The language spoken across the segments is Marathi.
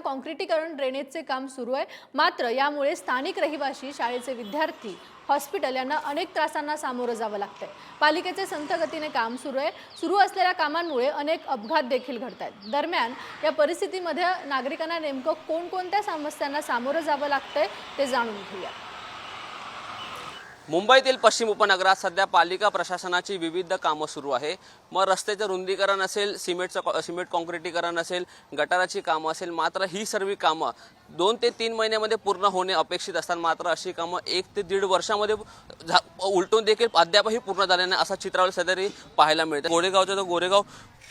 कॉन्क्रिटीकरण ड्रेनेजचे काम सुरू आहे. मात्र यामुळे स्थानिक रहिवासी शाळेचे विद्यार्थी हॉस्पिटल यांना अनेक त्रासांना सामोरं जावं लागतंय. पालिकेचे संथ गतीने काम सुरू आहे. सुरू असलेल्या कामांमुळे अनेक अपघात देखील घडत आहेत दरम्यान या परिस्थितीमध्ये नागरिकांना नेमकं कोणकोणत्या समस्यांना सामोरं जावं लागतंय ते जाणून घेऊया मुंबईतील पश्चिम उपनगरात सध्या पालिका प्रशासनाची विविध कामं सुरू आहे. मग रस्त्याचं रुंदीकरण असेल सिमेंटचं कॉ- सिमेंट कॉन्क्रिटीकरण असेल गटाराची कामं असेल मात्र ही सर्व कामं दोन ते तीन महिन्यामध्ये पूर्ण होणे अपेक्षित असतात. मात्र अशी कामं एक ते दीड वर्षामध्ये झा- उलटून देखील अद्यापही पूर्ण झाले नाही असा चित्रावल सध्या पाहायला मिळतं. गोरेगावचा जो गोरेगाव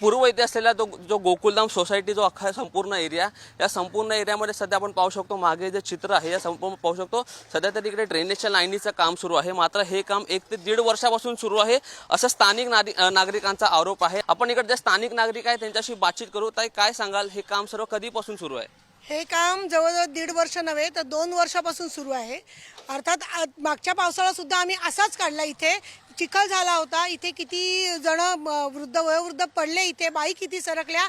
पूर्व इथे असलेला तो जो गोकुलधाम सोसायटी जो अख्खा संपूर्ण एरिया या संपूर्ण एरियामध्ये सध्या आपण पाहू शकतो मागे जे चित्र आहे या संपूर्ण पाहू शकतो सध्या तरी इकडे ड्रेनेजच्या लाईनीचं काम सुरू आहे. मात्र हे काम एक ते दीड वर्षापासून सुरू आहे असं स्थानिक नागरिकांचा आरोप आहे. आपण इकडे जे स्थानिक नागरिक आहे त्यांच्याशी बातचीत करू. ताई काय सांगाल? हे काम सर्व कधीपासून सुरू आहे? हे काम जवळजवळ दीड वर्ष नव्हे तर दोन वर्षापासून सुरू आहे. अर्थात आ- मागच्या पावसाळा सुद्धा आम्ही असाच काढला इथे. चिखल झाला होता इथे किती जण वृद्ध वयोवृद्ध पडले इथे बाई किती सरकल्या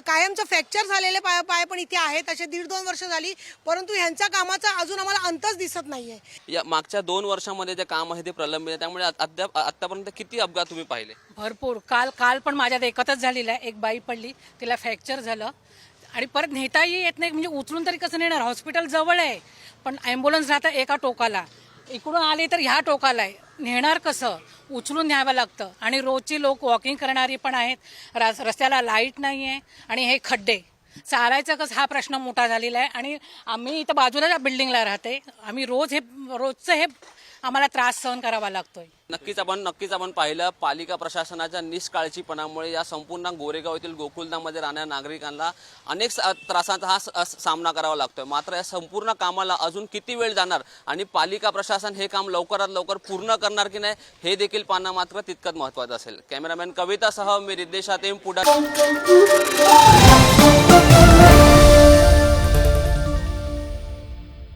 कायमचं फ्रॅक्चर झालेले पाय पाय पण इथे आहेत असे दीड दोन वर्ष झाली परंतु ह्यांच्या कामाचा अजून आम्हाला अंतच दिसत नाहीये. या मागच्या दोन वर्षामध्ये जे काम आहे ते प्रलंबित आहे त्यामुळे अद्याप आतापर्यंत किती अपघात तुम्ही पाहिले? भरपूर. काल काल पण माझ्यात एकतच झालेलं आहे. एक बाई पडली तिला फ्रॅक्चर झालं. आणि परत नेताही येत नाही म्हणजे उचलून तरी कसं नेणार? हॉस्पिटल जवळ आहे. पण ॲम्ब्युलन्स राहतं एका टोकाला. इकडून आले तर ह्या टोकाला आहे. नेणार कसं? उचलून न्यावं लागतं. आणि रोजची लोक वॉकिंग करणारी पण आहेत. रस- रस्त्याला लाइट नाही आहे आणि हे खड्डे. चालायचं कसं? हा प्रश्न मोठा झालेला आहे. आणि आम्ही इथं बाजूला बिल्डिंगला राहते. आम्ही रोज हे रोजचं हे आम्हाला त्रास सहन करावा लागतोय. नक्कीच आपण नक्कीच आपण पाहिलं पालिका प्रशासनाच्या निष्काळजीपणामुळे या संपूर्ण गोरेगाव येथील गोकुलधाममध्ये राहणाऱ्या नागरिकांना अनेक त्रासांचा हा स- सामना करावा लागतोय. मात्र या संपूर्ण कामाला अजून किती वेळ जाणार आणि पालिका प्रशासन हे काम लवकरात लवकर पूर्ण करणार की नाही हे देखील पाहणं मात्र तितकंच महत्त्वाचं असेल. कॅमेरामॅन कवितासह मी रिद्देश आतेम पुढे